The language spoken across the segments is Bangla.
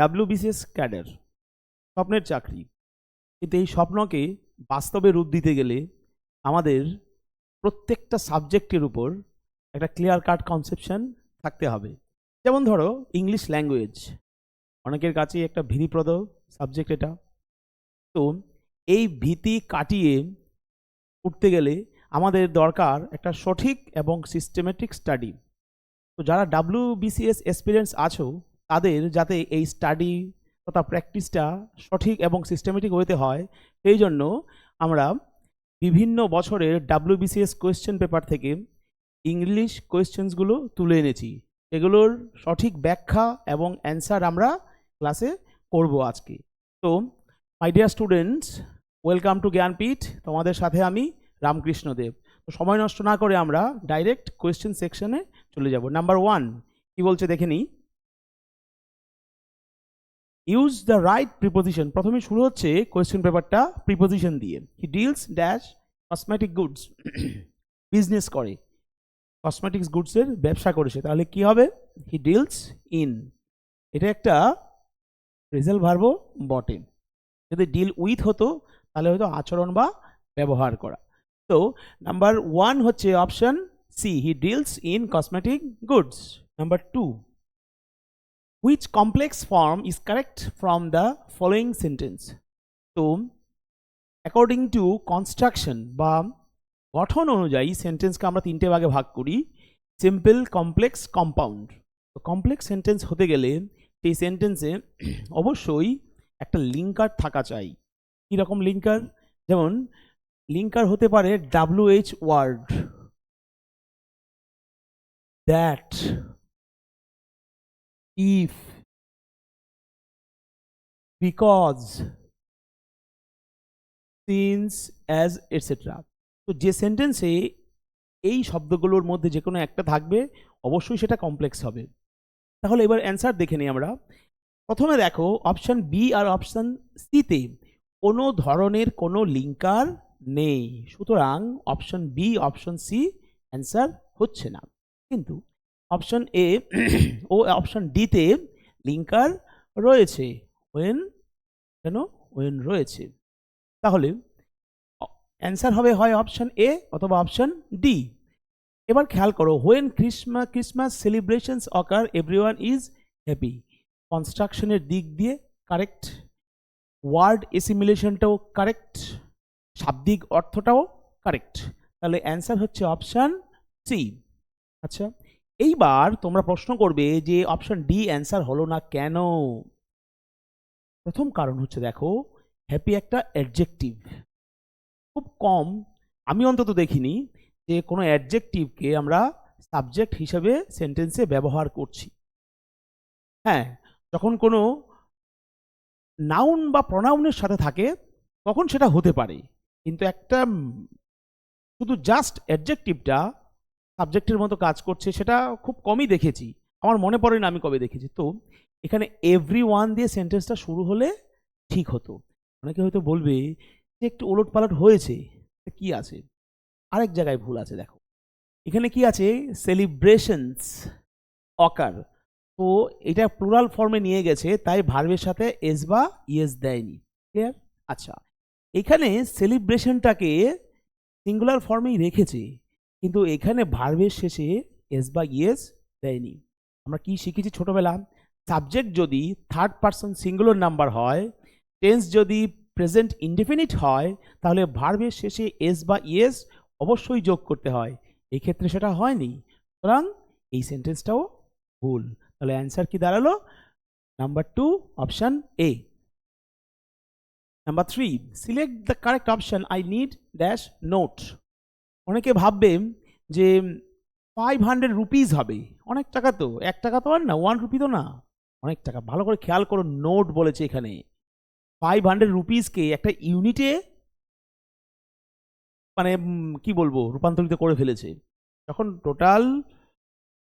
ডাব্লিউবিসিএস ক্যাডার, স্বপ্নের চাকরি। কিন্তু এই স্বপ্নকে বাস্তবে রূপ দিতে গেলে আমাদের প্রত্যেকটা সাবজেক্টের উপর একটা ক্লিয়ার কাট কনসেপশন থাকতে হবে। যেমন ধরো, ইংলিশ ল্যাঙ্গুয়েজ। অনেকের কাছেই একটা ভীতিপ্রদ সাবজেক্ট এটা। তো এই ভীতি কাটিয়ে উঠতে গেলে আমাদের দরকার একটা সঠিক এবং সিস্টেমেটিক স্টাডি তো যারা ডাব্লিউ বিসিএস এক্সপিরিয়েন্স আছো তাদের যাতে এই স্টাডি তথা প্র্যাকটিসটা সঠিক এবং সিস্টেমেটিক ওয়েতে হয় সেই জন্য আমরা বিভিন্ন বছরের ডাব্লিউ বিসিএস কোয়েশ্চেন পেপার থেকে ইংলিশ কোয়েশ্চেন্সগুলো তুলে এনেছি। এগুলোর সঠিক ব্যাখ্যা এবং অ্যান্সার আমরা ক্লাসে করব আজকে। তো my dear students welcome to Gyanpeeth তোমাদের সাথে আমি রামকৃষ্ণ দেব তো, সময় নষ্ট না করে আমরা ডাইরেক্ট কোয়েশ্চেন সেকশনে চলে যাব। নাম্বার ওয়ান কি বলছে দেখে নিই। ইউজ দ্য রাইট প্রিপোজিশন প্রথমে শুরু হচ্ছে কোয়েশ্চেন পেপারটা প্রিপোজিশন দিয়ে। He deals dash cosmetic goods business করে। কসমেটিক্স গুডসের ব্যবসা করেছে তাহলে কি হবে? হি ডিলস ইন এটা একটা রেজাল্ট ভার্বও বটে। যদি ডিল উইথ হতো, তাহলে হয়তো আচরণ বা ব্যবহার করা। তো নাম্বার ওয়ান হচ্ছে option C he deals in cosmetic goods number two which complex form is correct from the following sentence তো অ্যাকর্ডিং টু কনস্ট্রাকশন বা গঠন অনুযায়ী সেন্টেন্সকে আমরা তিনটে ভাগে ভাগ করি। সিম্পল কমপ্লেক্স কম্পাউন্ড তো কমপ্লেক্স সেন্টেন্স হতে গেলে সেই সেন্টেন্সে অবশ্যই একটা লিঙ্কার থাকা চাই। কীরকম লিঙ্কার যেমন লিঙ্কার হতে পারে W H word that if because since as etcetera তো যে সেন্টেন্সে এই শব্দগুলোর মধ্যে যে কোনো একটা থাকবে, অবশ্যই সেটা কমপ্লেক্স হবে। তাহলে এবার অ্যান্সার দেখে নিই আমরা। প্রথমে দেখো অপশান বি আর অপশান সিতে কোনো ধরনের কোনো লিঙ্কার নেই। সুতরাং option B option C answer হচ্ছে না। কিন্তু অপশন এ ও অপশন ডিতে লিঙ্কার রয়েছে ওয়েন কেন? ওয়েন রয়েছে। তাহলে অ্যান্সার হবে হয় অপশন এ অথবা অপশন ডি এবার খেয়াল করো when Christmas Christmas celebrations occur everyone is happy কনস্ট্রাকশনের দিক দিয়ে কারেক্ট ওয়ার্ড এসিমিলেশনটাও কারেক্ট শাব্দিক অর্থটাও কারেক্ট তাহলে অ্যান্সার হচ্ছে অপশান সি আচ্ছা এইবার তোমরা প্রশ্ন করবে যে অপশন ডি অ্যান্সার হলো না কেন? প্রথম কারণ হচ্ছে দেখো হ্যাপি একটা অ্যাডজেক্টিভ খুব কম, আমি অন্তত দেখিনি যে কোনো অ্যাডজেক্টিভকে আমরা সাবজেক্ট হিসেবে সেন্টেন্সে ব্যবহার করছি। হ্যাঁ যখন কোনো নাউন বা প্রনাউনের সাথে থাকে, তখন সেটা হতে পারে। কিন্তু একটা, শুধু জাস্ট অ্যাডজেক্টিভটা সাবজেক্টের মতো কাজ করছে, সেটা খুব কমই দেখেছি। আমার মনে পড়ে না আমি কবে দেখেছি। তো এখানে এভরি ওয়ান দিয়ে সেন্টেন্সটা শুরু হলে ঠিক হতো। অনেকে হয়তো বলবে যে একটু ওলট পালট হয়েছে কি আছে? আরেক জায়গায় ভুল আছে, দেখো। এখানে কি আছে? সেলিব্রেশনস অকার তো এটা প্লুরাল ফর্মে নিয়ে গেছে, তাই ভার্বের সাথে এস বা ইয়েস দেয়নি। ক্লিয়ার আচ্ছা। এখানে সেলিব্রেশনটাকে সিঙ্গুলার ফর্মেই রেখেছে। কিন্তু এখানে ভার্বের শেষে এস বা ইয়েস দেয়নি। আমরা কি শিখেছি ছোটবেলা? সাবজেক্ট যদি থার্ড পার্সন সিঙ্গুলার নাম্বার হয় টেন্স যদি প্রেজেন্ট ইনডেফিনিট হয়, তাহলে ভার্বের শেষে এস বা ইয়েস অবশ্যই যোগ করতে হয়। এই ক্ষেত্রে সেটা হয়নি। সুতরাং এই সেন্টেন্সটাও ভুল। তাহলে অ্যান্সার কি দাঁড়াল? Number two option A number three select the correct option I need dash note অনেকে ভাববে যে ফাইভ হান্ড্রেড রুপিস হবে। অনেক টাকা তো। এক টাকা তো আর না ওয়ান রুপি তো না। অনেক টাকা। ভালো করে খেয়াল করো নোট বলেছে এখানে। ফাইভ হান্ড্রেড রুপিসকে একটা ইউনিটে মানে কি বলব, রূপান্তরিত করে ফেলেছে। যখন টোটাল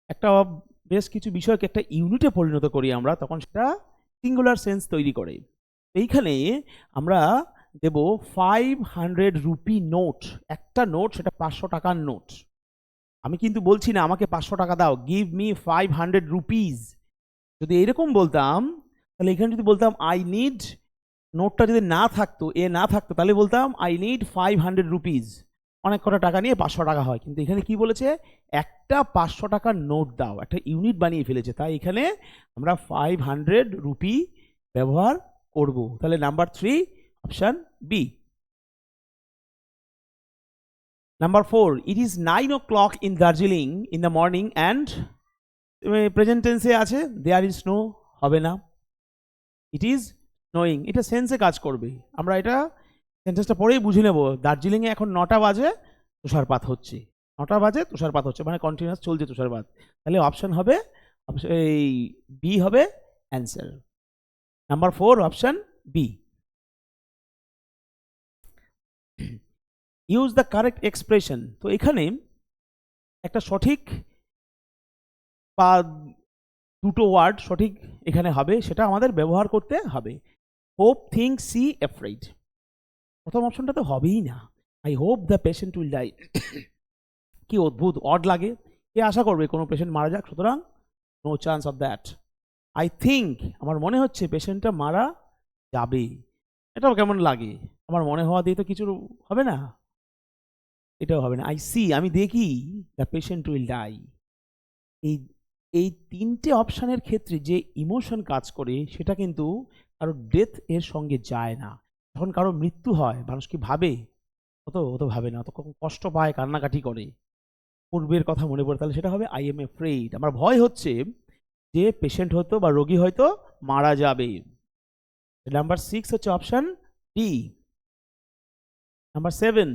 একটা বেশ কিছু বিষয়কে একটা ইউনিটে পরিণত করি আমরা, তখন সেটা সিঙ্গুলার সেন্স তৈরি করে। এইখানে আমরা দেব ফাইভ হান্ড্রেড রুপি নোট একটা নোট সেটা পাঁচশো টাকার নোট আমি কিন্তু বলছি না, আমাকে পাঁচশো টাকা দাও। Give me five hundred rupees যদি এরকম বলতাম, তাহলে এখানে যদি বলতাম আই নিড নোটটা যদি না থাকতো, এ না থাকতো, তাহলে বলতাম I need five hundred rupees অনেক কটা টাকা নিয়ে পাঁচশো টাকা হয়। কিন্তু এখানে কি বলেছে? একটা পাঁচশো টাকার নোট দাও। একটা ইউনিট বানিয়ে ফেলেছে। তাই এখানে আমরা ফাইভ হান্ড্রেড রুপি ব্যবহার করব। তাহলে number three option B number four it is nine o'clock in Darjeeling in the morning and present টেন্সে আছে দেয়ার ইজ স্নো হবে না। ইট ইজ নোয়িং এটা সেন্সে কাজ করবে। আমরা এটা সেন্টেন্সটা পরেই বুঝে নেব দার্জিলিংয়ে এখন নটা বাজে, তুষারপাত হচ্ছে। নটা বাজে, তুষারপাত হচ্ছে মানে কন্টিনিউয়াস চলছে তুষারপাত। তাহলে অপশন হবে এই বি হবে answer number four option B use the correct expression তো এখানে একটা সঠিক বা দুটো ওয়ার্ড সঠিক এখানে হবে, সেটা আমাদের ব্যবহার করতে হবে। হোপ থিঙ্ক সি এফ্রাইড প্রথম অপশনটা তো হবেই না। I hope the patient will die কি অদ্ভুত অড লাগে। কে আশা করবে কোনো পেশেন্ট মারা যাক? সুতরাং no chance of that I think আমার মনে হচ্ছে পেশেন্টটা মারা যাবে। এটাও কেমন লাগে? আমার মনে হওয়া দিয়ে তো কিছু হবে না। এটাও হবে না। আই সি আমি দেখি দ্য পেশেন্ট উইল ডাই এই এই তিনটে অপশানের ক্ষেত্রে যে ইমোশন কাজ করে, সেটা কিন্তু কারও ডেথ এর সঙ্গে যায় না। যখন কারও মৃত্যু হয়, মানুষ কি ভাবে? অত অত ভাবে না অত কষ্ট পায়, কান্নাকাটি করে। পূর্বের কথা মনে পড়ে, তাহলে সেটা হবে আই এম এ ফ্রেড আমার ভয় হচ্ছে যে পেশেন্ট হয়তো বা রোগী হয়তো মারা যাবে। নাম্বার সিক্স হচ্ছে option D number seven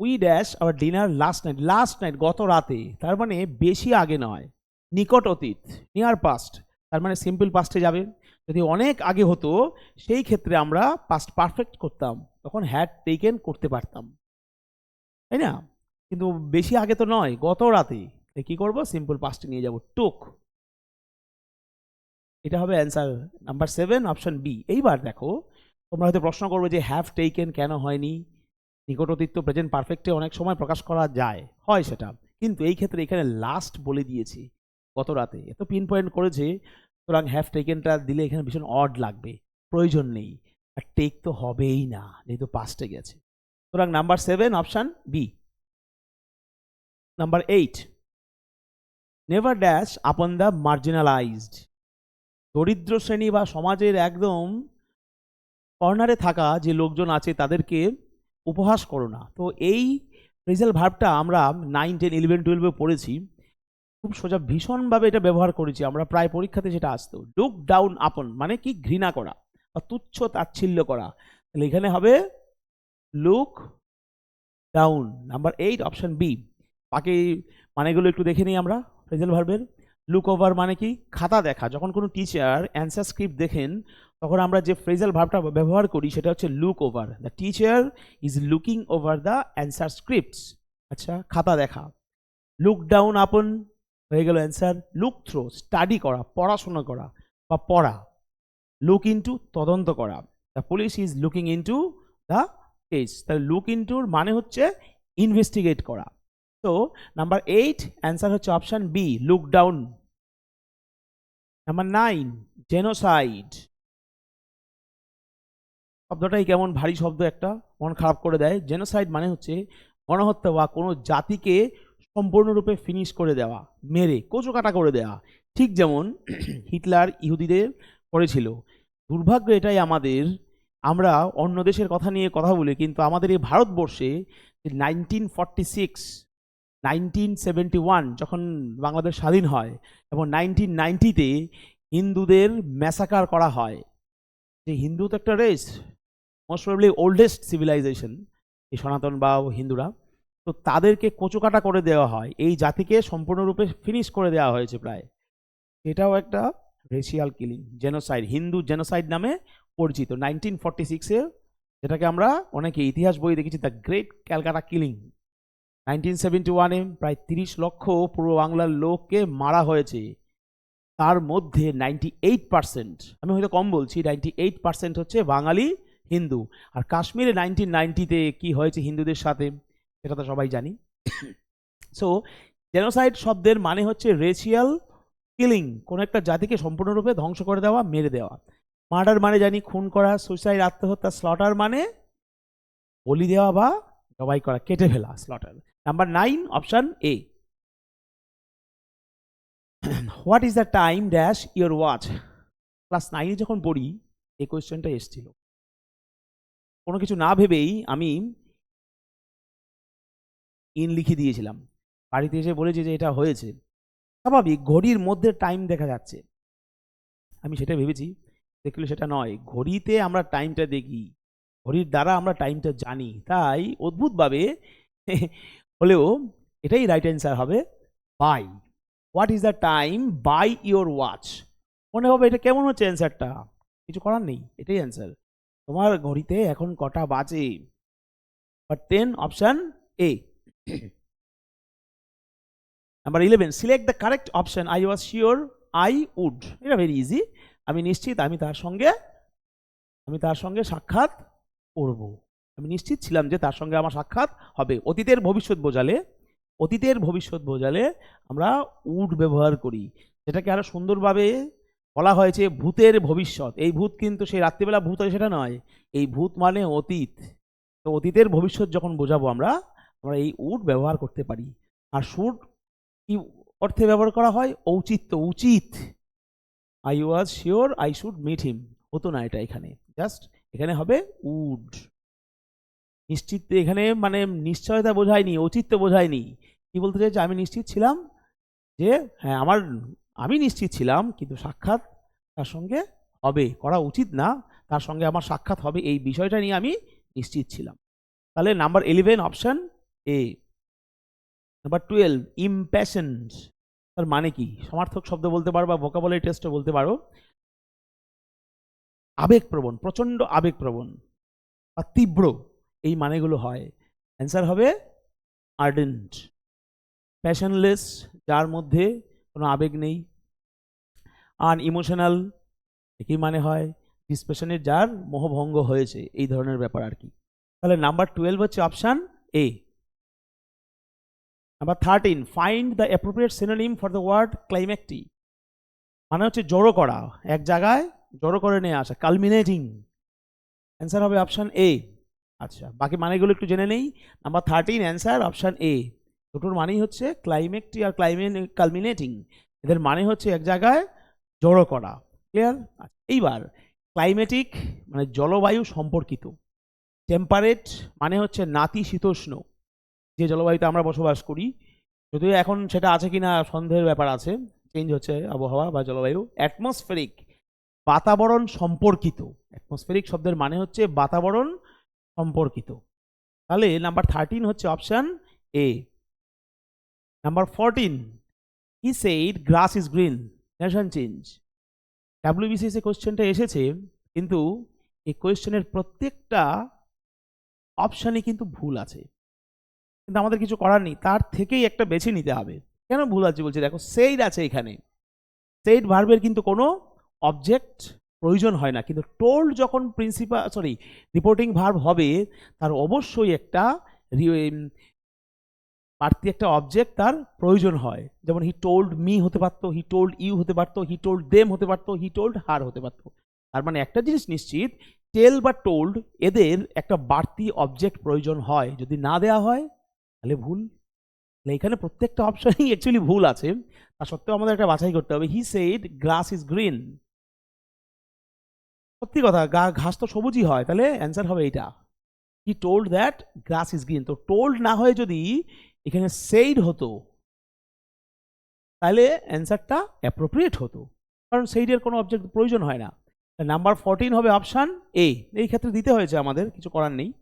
we dash our dinner last night last night গত রাতে, তার মানে বেশি আগে নয়, নিকট অতীত নিয়ার পাস্ট তার মানে সিম্পল পাস্টে যাবে। যদি অনেক আগে হতো, সেই ক্ষেত্রে আমরা পাস্ট পারফেক্ট করতাম, তখন হ্যাড টেকেন করতে পারতাম। তাই না? কিন্তু বেশি আগে তো নয়, গত রাতে। তাই কি করব? সিম্পল পাস্টে নিয়ে যাব। টুক। এটা হবে answer number seven option B এইবার দেখো, তোমরা হয়তো প্রশ্ন করবে যে হ্যাভ টেকেন কেন হয়নি? নিকট অতীত তো প্রেজেন্ট পারফেক্টে অনেক সময় প্রকাশ করা যায়, হয় সেটা। কিন্তু এই ক্ষেত্রে এখানে লাস্ট বলে দিয়েছি গত রাতে। এত পিন পয়েন্ট করেছে, সুতরাং হ্যাভ টেকেনটা দিলে এখানে ভীষণ অড লাগবে, প্রয়োজন নেই। আর টেক তো হবেই না, যেহেতু পাস্টে গেছে। সুতরাং number seven option B number eight never dash upon the marginalized দরিদ্র শ্রেণি বা সমাজের একদম কর্নারে থাকা যে লোকজন আছে তাদেরকে উপহাস করো না। তো এই রেজাল্ট ভার্বটা আমরা নাইন টেন ইলেভেন টুয়েলভে পড়েছি। খুব সোজা ভীষণভাবে এটা ব্যবহার করেছি। আমরা প্রায় পরীক্ষাতে সেটা আসতো লুক ডাউন আপন মানে কি? ঘৃণা করা বা তুচ্ছ তাচ্ছিল্য করা। তাহলে এখানে হবে look down number eight option B বাকি মানেগুলো একটু দেখে নিই আমরা রেজাল্ট ভার্বের লুক ওভার মানে কি? খাতা দেখা। যখন কোনো টিচার অ্যান্সার স্ক্রিপ্ট দেখেন তখন আমরা যে ফ্রেজাল ভার্বটা ব্যবহার করি সেটা হচ্ছে look over the teacher is looking over the answer scripts আচ্ছা খাতা দেখা। লুক ডাউন আপন, হয়ে গেল অ্যান্সার লুক থ্রো স্টাডি করা, পড়াশোনা করা বা পড়া। লুক ইনটু তদন্ত করা। The police is looking into the case তাহলে লুক ইনটুর মানে হচ্ছে ইনভেস্টিগেট করা। তো নাম্বার এইট অ্যান্সার হচ্ছে option B look down number nine genocide শব্দটাই কেমন ভারী শব্দ একটা, মন খারাপ করে দেয়। জেনোসাইড মানে হচ্ছে গণহত্যা বা কোনো জাতিকে সম্পূর্ণরূপে ফিনিশ করে দেওয়া, মেরে, কোচোকাটা করে দেওয়া। ঠিক যেমন হিটলার ইহুদিদের করেছিল। দুর্ভাগ্য এটাই আমাদের, আমরা অন্য দেশের কথা নিয়ে কথা বলি, কিন্তু আমাদের এই ভারতবর্ষে nineteen forty six nineteen seventy one যখন বাংলাদেশ স্বাধীন হয় এবং নাইনটিন নাইনটিতে হিন্দুদের ম্যাসাকার করা হয়। যে হিন্দু তো একটা race most probably oldest civilization এই সনাতন বা হিন্দুরা, তো তাদেরকে কোচোকাটা করে দেওয়া হয়। এই জাতিকে সম্পূর্ণরূপে ফিনিশ করে দেওয়া হয়েছে প্রায়। এটাও একটা racial killing genocide Hindu genocide নামে পরিচিত। নাইনটিন ফর্টি সিক্সে যেটাকে আমরা অনেকে ইতিহাস বই দেখেছি the great Calcutta killing nineteen seventy ওয়ানে প্রায় তিরিশ লক্ষ পূর্ব বাংলার লোককে মারা হয়েছে। তার মধ্যে নাইনটি এইট পার্সেন্ট আমি হয়তো কম বলছি নাইনটি এইট পার্সেন্ট হচ্ছে বাঙালি হিন্দু। আর কাশ্মীরে নাইনটিন নাইনটিতে কী হয়েছে হিন্দুদের সাথে, সেটা তো সবাই জানি। সো জেনোসাইড শব্দের মানে হচ্ছে রেশিয়াল কিলিং কোনো একটা জাতিকে সম্পূর্ণরূপে ধ্বংস করে দেওয়া, মেরে দেওয়া। মার্ডার মানে জানি, খুন করা সুইসাইড আত্মহত্যা স্লটার মানে বলি দেওয়া বা জবাই করা, কেটে ফেলা slaughter number nine option A what is the time dash your watch class নাইনে যখন পড়ি, এই কোয়েশ্চেনটা এসেছিল। কোনো কিছু না ভেবেই আমি ইন লিখে দিয়েছিলাম। বাড়িতে এসে বলেছি যে এটা হয়েছে। স্বাভাবিক ঘড়ির মধ্যে টাইম দেখা যাচ্ছে। আমি সেটা ভেবেছি। দেখলে সেটা নয়। ঘড়িতে আমরা টাইমটা দেখি। ঘড়ির দ্বারা আমরা টাইমটা জানি। তাই অদ্ভুতভাবে হলেও এটাই রাইট অ্যান্সার হবে by what is the time by your watch মনে হবে এটা কেমন হচ্ছে অ্যান্সারটা কিছু করার নেই। এটাই অ্যান্সার তোমার ঘড়িতে এখন কটা বাজে? But ten option A number eleven select the correct option I was sure I would এটা ভেরি ইজি আমি নিশ্চিত আমি তার সঙ্গে, আমি তার সঙ্গে সাক্ষাৎ করব। আমি নিশ্চিত ছিলাম যে তার সঙ্গে আমার সাক্ষাৎ হবে। অতীতের ভবিষ্যৎ বোঝালে, অতীতের ভবিষ্যৎ বোঝালে আমরা উড ব্যবহার করি। যেটাকে আরও সুন্দরভাবে বলা হয়েছে ভূতের ভবিষ্যৎ। এই ভূত কিন্তু সেই রাত্রিবেলা ভূত হয়, সেটা নয়। এই ভূত মানে অতীত। তো অতীতের ভবিষ্যৎ যখন বোঝাবো আমরা আমরা এই উড ব্যবহার করতে পারি। আর শুড কি অর্থে ব্যবহার করা হয়? ঔচিত্য, উচিত। I was sure I should meet him হতো না এটা এখানে। জাস্ট এখানে হবে উড। নিশ্চিত এখানে মানে নিশ্চয়তা বোঝায়নি, ঔচিত্য বোঝায়নি। কি বলতে চাইছে? আমি নিশ্চিত ছিলাম যে হ্যাঁ আমার আমি নিশ্চিত ছিলাম, কিন্তু সাক্ষাৎ তার সঙ্গে হবে, করা উচিত না। তার সঙ্গে আমার সাক্ষাৎ হবে এই বিষয়টা নিয়ে আমি নিশ্চিত ছিলাম। তাহলে number eleven option A number twelve impassioned তার মানে কি? সমার্থক শব্দ বলতে পারো বা ভোকাবুলারি টেস্টও বলতে পারো। আবেগপ্রবণ, প্রচণ্ড আবেগপ্রবণ বা তীব্র, এই মানেগুলো হয়। অ্যান্সার হবে আর্ডেন্ট প্যাশনলেস যার মধ্যে কোনো আবেগ নেই। আন ইমোশনাল একই মানে হয়? ডিসপেশনের যার মোহভঙ্গ হয়েছে, এই ধরনের ব্যাপার আর কি। তাহলে নাম্বার টুয়েলভ হচ্ছে option A number thirteen find the appropriate synonym for the word climactic মানে হচ্ছে জড়ো করা, এক জায়গায় জড়ো করে নিয়ে আসা কালমিনেটিং অ্যান্সার হবে অপশান এ আচ্ছা বাকি মানেগুলো একটু জেনে নেই। Number thirteen answer option A দুটোর মানেই হচ্ছে ক্লাইমেক্টি আর ক্লাইমেন কালমিনেটিং এদের মানে হচ্ছে এক জায়গায় জড়ো করা। ক্লিয়ার এইবার ক্লাইমেটিক মানে জলবায়ু সম্পর্কিত। টেম্পারেট মানে হচ্ছে নাতিশীতোষ্ণ যে জলবায়ুতে আমরা বসবাস করি। যদিও এখন সেটা আছে কিনা সন্দেহের ব্যাপার আছে। চেঞ্জ হচ্ছে আবহাওয়া বা জলবায়ু। অ্যাটমসফেরিক বাতাবরণ সম্পর্কিত। অ্যাটমসফেরিক শব্দের মানে হচ্ছে বাতাবরণ সম্পর্কিত। তাহলে নাম্বার থার্টিন হচ্ছে option A number fourteen he said grass is green narration change WBCS কোয়েশ্চেনটা এসেছে, কিন্তু এই কোয়েশ্চেনের প্রত্যেকটা অপশানে কিন্তু ভুল আছে। কিন্তু আমাদের কিছু করার নেই, তার থেকেই একটা বেছে নিতে হবে। কেন ভুল আছে বলছে? দেখো সেইড আছে এখানে। সেইড ভার্বের কিন্তু কোনো অবজেক্ট প্রয়োজন হয় না, কিন্তু টোল্ড যখন প্রিন্সিপাল সরি রিপোর্টিং ভার্ব হবে, তার অবশ্যই একটা বাড়তি একটা অবজেক্ট তার প্রয়োজন হয়। যেমন হি টোল্ড মি হতে পারতো হি টোল্ড ইউ হতে পারতো হি টোল্ড দেম হতে পারতো হি টোল্ড হার হতে পারতো। তার মানে একটা জিনিস নিশ্চিত টেল বা টোল্ড এদের একটা বাড়তি অবজেক্ট প্রয়োজন হয়। যদি না দেওয়া হয়, তাহলে ভুল। এখানে প্রত্যেকটা অপশনই অ্যাকচুয়ালি ভুল আছে। তা সত্ত্বেও আমাদের একটা বাছাই করতে হবে। He said grass is green সত্যি কথা, গা, ঘাস তো সবুজই হয়। তাহলে অ্যান্সার হবে এইটা। He told that grass is green তো টোল্ড না হয়ে যদি এখানে সেইড হতো। তাহলে অ্যান্সারটা অ্যাপ্রোপ্রিয়েট হতো। কারণ সেইডের কোনো অবজেক্ট প্রয়োজন হয় না। নাম্বার ফোরটিন হবে অপশান এ এই ক্ষেত্রে দিতে হয়েছে আমাদের, কিছু করার নেই।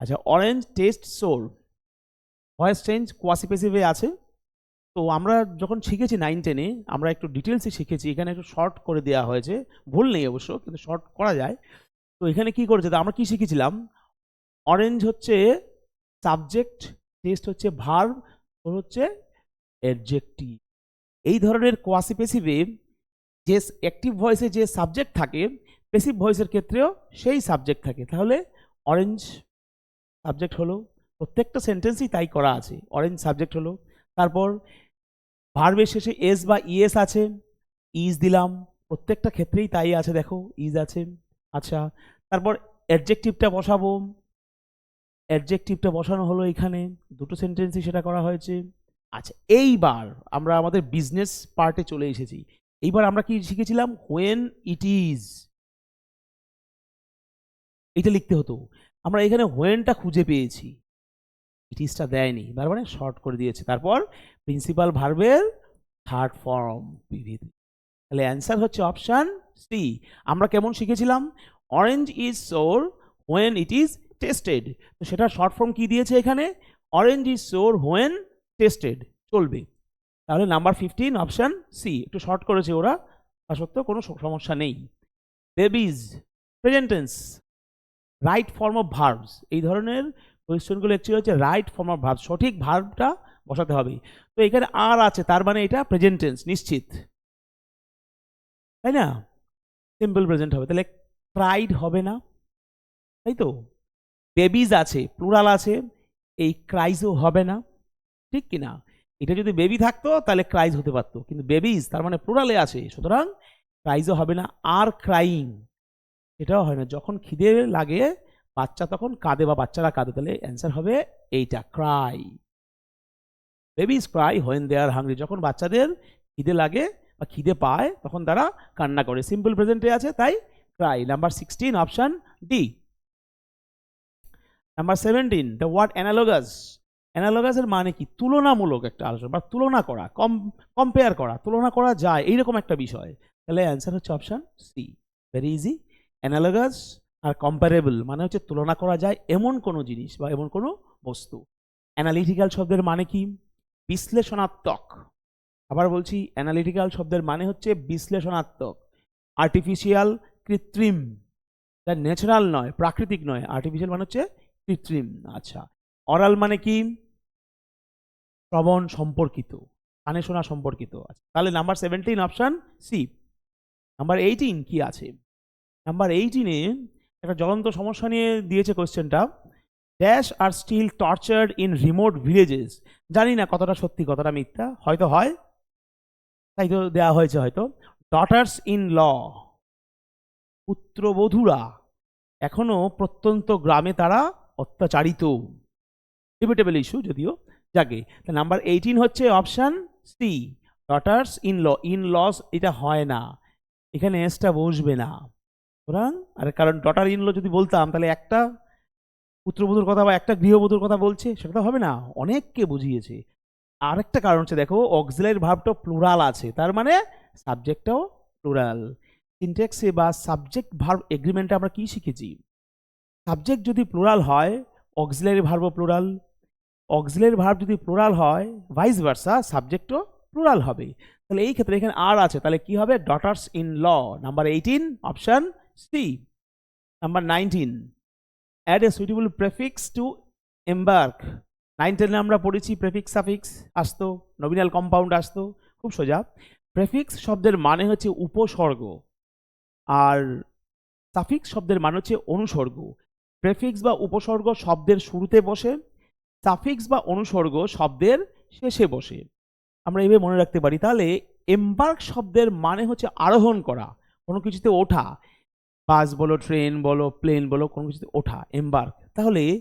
আচ্ছা orange taste sour voice change কোয়াসিপেসিভে আছে। তো আমরা যখন শিখেছি নাইন টেনে আমরা একটু ডিটেলসে শিখেছি। এখানে একটু শর্ট করে দেওয়া হয়েছে। ভুল নেই অবশ্য, কিন্তু শর্ট করা যায়। তো এখানে কি করেছে? তো আমরা কি শিখেছিলাম? অরেঞ্জ হচ্ছে সাবজেক্ট টেস্ট হচ্ছে ভার্ব ওর হচ্ছে অ্যাডজেক্টিভ এই ধরনের কোয়াসিপেসিভে যে অ্যাক্টিভ ভয়েসে যে সাবজেক্ট থাকে পেসিভ ভয়েসের ক্ষেত্রেও সেই সাবজেক্ট থাকে। তাহলে অরেঞ্জ সাবজেক্ট হলো, প্রত্যেকটা সেন্টেন্সই তাই করা আছে। অরেঞ্জ সাবজেক্ট হলো, তারপর ভার্বের শেষে এস বা ইএস আছে ইজ দিলাম, প্রত্যেকটা ক্ষেত্রেই তাই আছে, দেখো ইজ আছে আচ্ছা তারপর অ্যাডজেক্টিভটা বসাবো অ্যাডজেক্টিভটা বসানো হলো এখানে, দুটো সেন্টেন্সই সেটা করা হয়েছে। আচ্ছা এইবার আমরা আমাদের বিজনেস পার্টে চলে এসেছি। এইবার আমরা কি শিখেছিলাম? হোয়েন ইট ইজ এটা লিখতে হতো। আমরা এখানে হোয়েনটা খুঁজে পেয়েছি। ইট ইজটা দেয়নি। তার মানে শর্ট করে দিয়েছে। তারপর প্রিন্সিপাল ভার্বের থার্ড ফর্ম পিভিতে তাহলে অ্যান্সার হচ্ছে অপশান সি আমরা কেমন শিখেছিলাম? Orange is sour when it is tasted তো সেটা শর্ট ফর্ম কি দিয়েছে এখানে? Orange is sour when tasted চলবে। তাহলে নাম্বার ফিফটিন অপশান সি একটু শর্ট করেছে ওরা। তা সত্ত্বেও কোনো সমস্যা নেই। Babies প্রেজেন্টেন্স right form of verbs এই ধরনের কোয়েশ্চেনগুলো অ্যাকচুয়ালি হচ্ছে রাইট ফর্ম অফ ভার্ব সঠিক ভার্বটা বসাতে হবে। তো এখানে আর আছে, তার মানে এটা প্রেজেন্টেন্স নিশ্চিত। তাই না? সিম্পল প্রেজেন্ট হবে। তাহলে ক্রাইড হবে না। তাই তো? বেবিজ আছে প্লুরাল আছে, এই ক্রাইজও হবে না, ঠিক কি না? এটা যদি বেবি থাকতো, তাহলে ক্রাইজ হতে পারতো। কিন্তু বেবিজ তার মানে প্লুরালে আছে, সুতরাং ক্রাইজও হবে না, আর ক্রাইং এটাও হয় না। যখন খিদে লাগে, বাচ্চা তখন কাঁদে বা বাচ্চারা কাঁদে, তাহলে অ্যান্সার হবে এইটা cry babies cry when they are hungry যখন বাচ্চাদের খিদে লাগে বা খিদে পায়, তখন তারা কান্না করে। সিম্পল প্রেজেন্টে আছে, তাই cry number sixteen option D number seventeen the word analogous অ্যানালোগাসের মানে কি? তুলনামূলক একটা আলোচনা বা তুলনা করা কম কম্পেয়ার করা, তুলনা করা যায়, এইরকম একটা বিষয়। তাহলে অ্যান্সার হচ্ছে option C very easy analogous আর কম্পারেবল মানে হচ্ছে তুলনা করা যায় এমন কোনো জিনিস বা এমন কোনো বস্তু। অ্যানালিটিক্যাল শব্দের মানে কি? বিশ্লেষণাত্মক। আবার বলছি অ্যানালিটিক্যাল শব্দের মানে হচ্ছে বিশ্লেষণাত্মক। আর্টিফিশিয়াল কৃত্রিম। যা ন্যাচারাল নয়, প্রাকৃতিক নয়। আর্টিফিশিয়াল মানে হচ্ছে কৃত্রিম। আচ্ছা অরাল মানে কি? শ্রবণ সম্পর্কিত, কানে শোনা সম্পর্কিত। আচ্ছা তাহলে number seventeen option C number eighteen কি আছে? নাম্বার এইটিনে একটা জ্বলন্ত সমস্যা নিয়ে দিয়েছে কোয়েশ্চেনটা dash are still tortured in remote villages জানি না কতটা সত্যি, কতটা মিথ্যা, হয়তো হয়। তাই তো দেওয়া হয়েছে হয়তো। ডটার্স ইন ল পুত্রবধূরা এখনও প্রত্যন্ত গ্রামে তারা অত্যাচারিত। ডিবেটেবল ইস্যু যদিও। যাকে তা নাম্বার এইটিন হচ্ছে option C daughters in law in laws এটা হয় না। এখানে এসটা বসবে না। সুতরাং, আর কারণ ডটার ইন ল যদি বলতাম, তাহলে একটা পুত্রবধূর কথা বা একটা গৃহবধূর কথা বলছে, সেটা তো হবে না। অনেককে বুঝিয়েছে। আরেকটা কারণ হচ্ছে, দেখো অক্সিলারি ভাবটা প্লুরাল আছে। তার মানে সাবজেক্টটাও প্লুরাল সিনটেক্সে বা সাবজেক্ট ভার্ব এগ্রিমেন্টে আমরা কি শিখেছি? সাবজেক্ট যদি প্লুরাল হয় অক্সিলারি ভার্বও প্লুরাল অক্সিলারি ভার্ব যদি প্লুরাল হয় ভাইস ভার্সা সাবজেক্টও প্লুরাল হবে। তাহলে এই ক্ষেত্রে এখানে আর আছে, তাহলে কি হবে? Daughters in law number eighteen option C number nineteen add a suitable prefix to embark nine টেনে আমরা পড়েছি প্রেফিক্স সাফিক্স আসতো নমিনাল কম্পাউন্ড আসতো, খুব সোজা। প্রেফিক্স শব্দের মানে হচ্ছে উপসর্গ, আর সাফিক্স শব্দের মানে হচ্ছে অনুসর্গ। প্রেফিক্স বা উপসর্গ শব্দের শুরুতে বসে, সাফিক্স বা অনুসর্গ শব্দের শেষে বসে। আমরা এইভাবে মনে রাখতে পারি। তাহলে এম্বার্ক শব্দের মানে হচ্ছে আরোহণ করা, কোনো কিছুতে ওঠা। বাস বলো, ট্রেন বলো প্লেন বলো, কোনো কিছুতে ওঠা এম্বার্ক তাহলে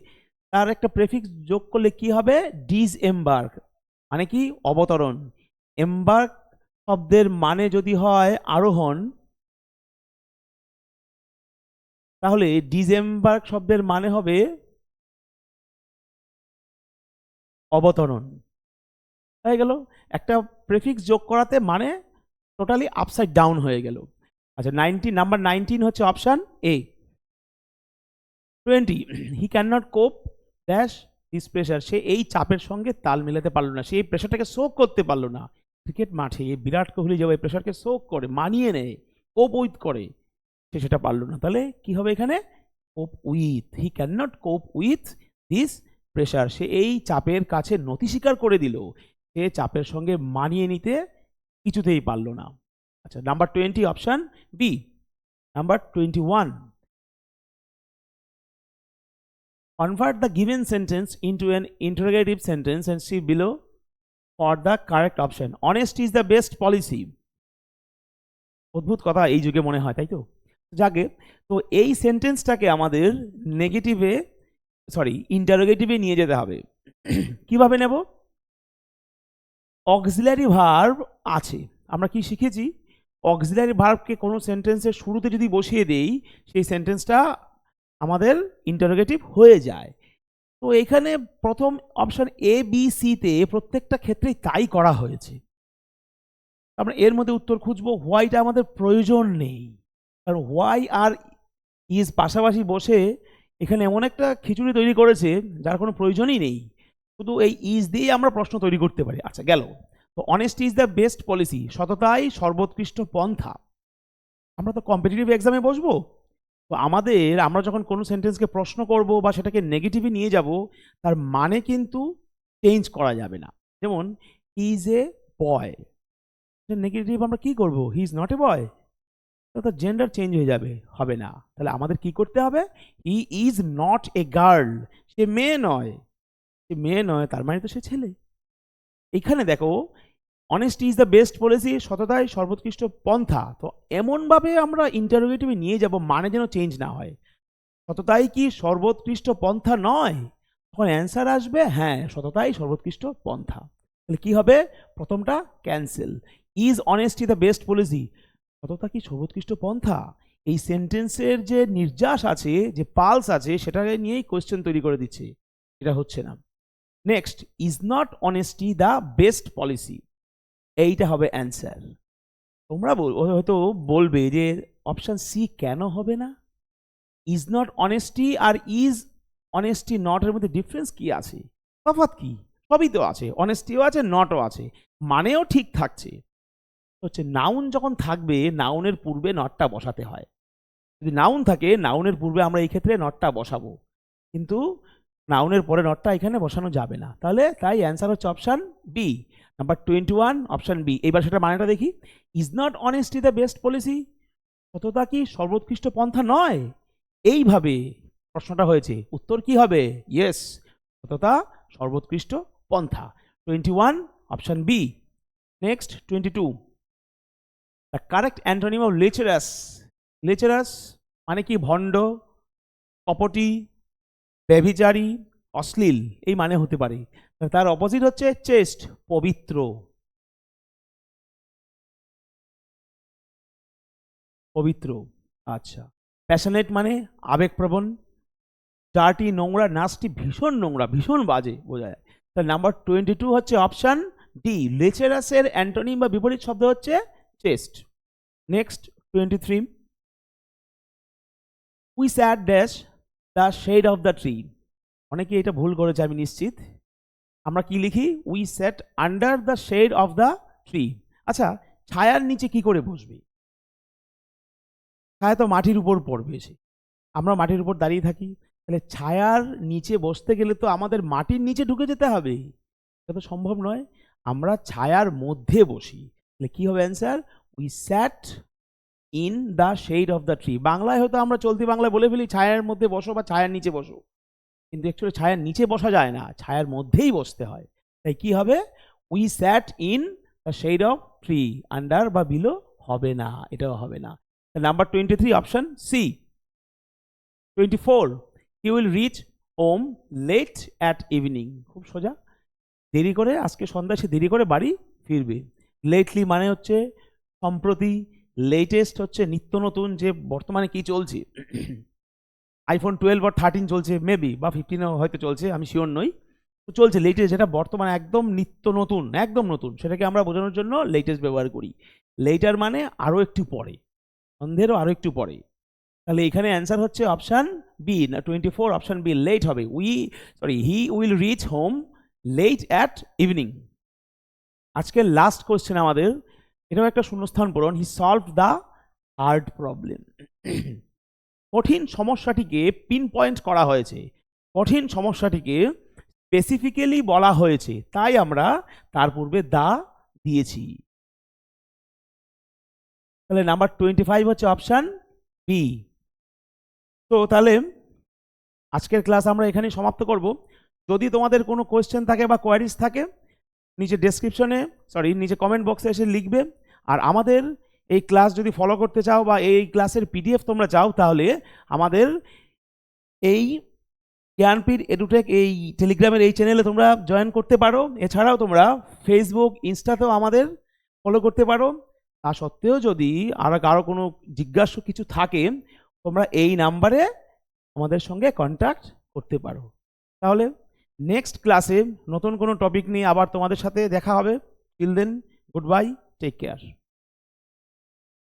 তার একটা প্রেফিক্স যোগ করলে কি হবে? ডিজ এম্বার্ক মানে কি? অবতরণ। এম্বার্ক শব্দের মানে যদি হয় আরোহণ তাহলে ডিজেম্বার্ক শব্দের মানে হবে অবতরণ। হয়ে গেল। একটা প্রেফিক্স যোগ করাতে মানে টোটালি আপসাইড ডাউন হয়ে গেল। আচ্ছা নাইনটিন নাম্বার নাইনটিন হচ্ছে option A twenty he can not cope dash this pressure সে এই চাপের সঙ্গে তাল মেলাতে পারল না। সে এই প্রেশারটাকে শোক করতে পারল না। ক্রিকেট মাঠে বিরাট কোহলি যাবে প্রেশারকে শোক করে, মানিয়ে নেয় কোপ উইথ করে সে সেটা পারল না। তাহলে কি হবে এখানে? Cope with he can not cope with this pressure সে এই চাপের কাছে নথি স্বীকার করে দিল। সে চাপের সঙ্গে মানিয়ে নিতে কিছুতেই পারল না। আচ্ছা number twenty option B number twenty one convert the given sentence into an interrogative sentence and see below for the correct option honest is the best policy অদ্ভুত কথা এই যুগে মনে হয়, তাই তো? যাকে তো এই সেন্টেন্সটাকে আমাদের নেগেটিভে সরি ইন্টারোগেটিভে নিয়ে যেতে হবে। কীভাবে নেব? অক্সিলারি ভার্ব আছে। আমরা কি শিখেছি? অক্সিলারি ভার্বকে কোনো সেন্টেন্সের শুরুতে যদি বসিয়ে দেই, সেই সেন্টেন্সটা আমাদের ইন্টারোগেটিভ হয়ে যায়। তো এখানে প্রথম অপশন এ বি সিতে প্রত্যেকটা ক্ষেত্রেই তাই করা হয়েছে। আমরা এর মধ্যে উত্তর খুঁজবো। হোয়াইটা আমাদের প্রয়োজন নেই। কারণ হোয়াই আর ইজ পাশাপাশি বসে এখানে এমন একটা খিচুড়ি তৈরি করেছে, যার কোনো প্রয়োজনই নেই। শুধু এই ইজ দিয়ে আমরা প্রশ্ন তৈরি করতে পারি। আচ্ছা গেল। তো honest is the best policy সততাই সর্বোৎকৃষ্ট পন্থা। আমরা তো কম্পিটিটিভ এক্সামে বসবো। তো আমাদের, আমরা যখন কোনো সেন্টেন্সকে প্রশ্ন করব বা সেটাকে নেগেটিভে নিয়ে যাব, তার মানে কিন্তু চেঞ্জ করা যাবে না। যেমন ইজ এ বয় নেগেটিভ আমরা কি করব? হি ইজ নট এ বয় তো জেন্ডার চেঞ্জ হয়ে যাবে, হবে না। তাহলে আমাদের কি করতে হবে? He is not a girl সে মেয়ে নয়। সে মেয়ে নয়, তার মানে তো সে ছেলে। এখানে দেখো honesty is the best policy সততাই সর্বোৎকৃষ্ট পন্থা। তো এমনভাবে আমরা ইন্টারোগেটিভে নিয়ে যাব মানে যেন চেঞ্জ না হয়। সততাই কি সর্বোৎকৃষ্ট পন্থা নয়? তখন অ্যান্সার আসবে হ্যাঁ সততাই সর্বোৎকৃষ্ট পন্থা। তাহলে কি হবে? প্রথমটা cancel is honest honesty the best policy সততা কি সর্বোৎকৃষ্ট পন্থা? এই সেন্টেন্সের যে নির্যাস আছে, যে পালস আছে, সেটাকে নিয়েই কোয়েশ্চেন তৈরি করে দিচ্ছে। এটা হচ্ছে না। Next is not honesty the best policy এইটা হবে অ্যান্সার তোমরা হয়তো বলবে যে অপশান সি কেন হবে না? ইজ নট অনেস্টি আর ইজ অনেস্টি নটের মধ্যে ডিফারেন্স কি আছে? তফাৎ কি? সবই তো আছে। অনেস্টিও আছে নটও আছে। মানেও ঠিক থাকছে। হচ্ছে নাউন যখন থাকবে নাউনের পূর্বে নটটা বসাতে হয়। যদি নাউন থাকে নাউনের পূর্বে আমরা এই ক্ষেত্রে নটটা বসাবো। কিন্তু নাউনের পরে নটটা এখানে বসানো যাবে না। তাহলে তাই অ্যান্সার হচ্ছে option B number twenty one option B এবার সেটা মানেটা দেখি। Is not honesty the best policy সততা কি সর্বোৎকৃষ্ট পন্থা নয়? এইভাবে প্রশ্নটা হয়েছে। উত্তর কি হবে? ইয়েস সততা সর্বোৎকৃষ্ট পন্থা। Twenty one option B next twenty two the correct antonym of lecherous lecherous মানে কি ভণ্ড কপটি ব্যভিচারী, অশ্লীল, এই মানে হতে পারে। তার অপোজিট হচ্ছে চেস্ট পবিত্র। পবিত্র আচ্ছা। প্যাশনেট মানে আবেগপ্রবণ ডার্টি নোংরা নাচটি ভীষণ নোংরা, ভীষণ বাজে, বোঝা যায়। তাহলে নাম্বার টোয়েন্টি টু হচ্ছে অপশান ডি লেচেরাসের অ্যান্টোনিম বা বিপরীত শব্দ হচ্ছে chaste next twenty three we sat dash the shade of the tree অনেকে এটা ভুল করেছে, আমি নিশ্চিত। আমরা কি লিখি? We sat under the shade of the tree আচ্ছা ছায়ার নিচে কি করে বসবে? ছায়া তো মাটির উপর পড়বে এসে আমরা মাটির উপর দাঁড়িয়ে থাকি। তাহলে ছায়ার নিচে বসতে গেলে তো আমাদের মাটির নিচে ঢুকে যেতে হবে। এটা তো সম্ভব নয়। আমরা ছায়ার মধ্যে বসি। তাহলে কি হবে answer we sat in the shade of the tree বাংলায় হয়তো আমরা চলতি বাংলায় বলে ফেলি, ছায়ার মধ্যে বসো বা ছায়ার নিচে বসো। কিন্তু অ্যাকচুয়ালি ছায়ার নিচে বসা যায় না, ছায়ার মধ্যেই বসতে হয়। তাই কি হবে? We sat in the shade of tree under বা বিলো হবে না, এটাও হবে না। Number twenty three option C twenty four he will reach home late at evening খুব সোজা। দেরি করে, আজকে সন্ধ্যায় সে দেরি করে বাড়ি ফিরবে। লেটলি মানে হচ্ছে সম্প্রতি লেটেস্ট হচ্ছে নিত্য নতুন যে বর্তমানে কি চলছে আইফোন টুয়েলভ বা থার্টিন চলছে মেবি বা ফিফটিনও হয়তো চলছে, আমি শিওর নই। তো চলছে লেটেস্ট যেটা বর্তমানে একদম নিত্য নতুন, একদম নতুন, সেটাকে আমরা বোঝানোর জন্য লেটেস্ট ব্যবহার করি। লেটার মানে আরও একটু পরে, সন্ধ্যেরও আরও একটু পরে। তাহলে এখানে অ্যান্সার হচ্ছে অপশান বি না twenty four option B late হবে। We sorry he will reach home late at evening আজকের লাস্ট কোয়েশ্চেন আমাদের। এটাও একটা শূন্যস্থান পূরণ। He solve the hard problem কঠিন সমস্যাটিকে পিন পয়েন্ট করা হয়েছে। কঠিন সমস্যাটিকে স্পেসিফিক্যালি বলা হয়েছে। তাই আমরা তার পূর্বে দা দিয়েছি। তাহলে নাম্বার টোয়েন্টি ফাইভ হচ্ছে অপশান বি তো তাহলে আজকের ক্লাস আমরা এখানেই সমাপ্ত করব। যদি তোমাদের কোনো কোয়েশ্চেন থাকে বা কোয়ারিজ থাকে নিচে ডেসক্রিপশনে সরি নিচে কমেন্ট বক্সে এসে লিখবে। আর আমাদের এই ক্লাস যদি ফলো করতে চাও বা এই ক্লাসের পিডিএফ তোমরা চাও, তাহলে আমাদের এই জ্ঞানপীঠ এডুটেক এই টেলিগ্রামের এই চ্যানেলে তোমরা জয়েন করতে পারো। এছাড়াও তোমরা ফেসবুক ইনস্টাতেও আমাদের ফলো করতে পারো। তা সত্ত্বেও যদি আর কারও কোনো জিজ্ঞাসা কিছু থাকে, তোমরা এই নাম্বারে আমাদের সঙ্গে কন্ট্যাক্ট করতে পারো। তাহলে নেক্সট ক্লাসে নতুন কোনো টপিক নিয়ে আবার তোমাদের সাথে দেখা হবে। Till then goodbye take care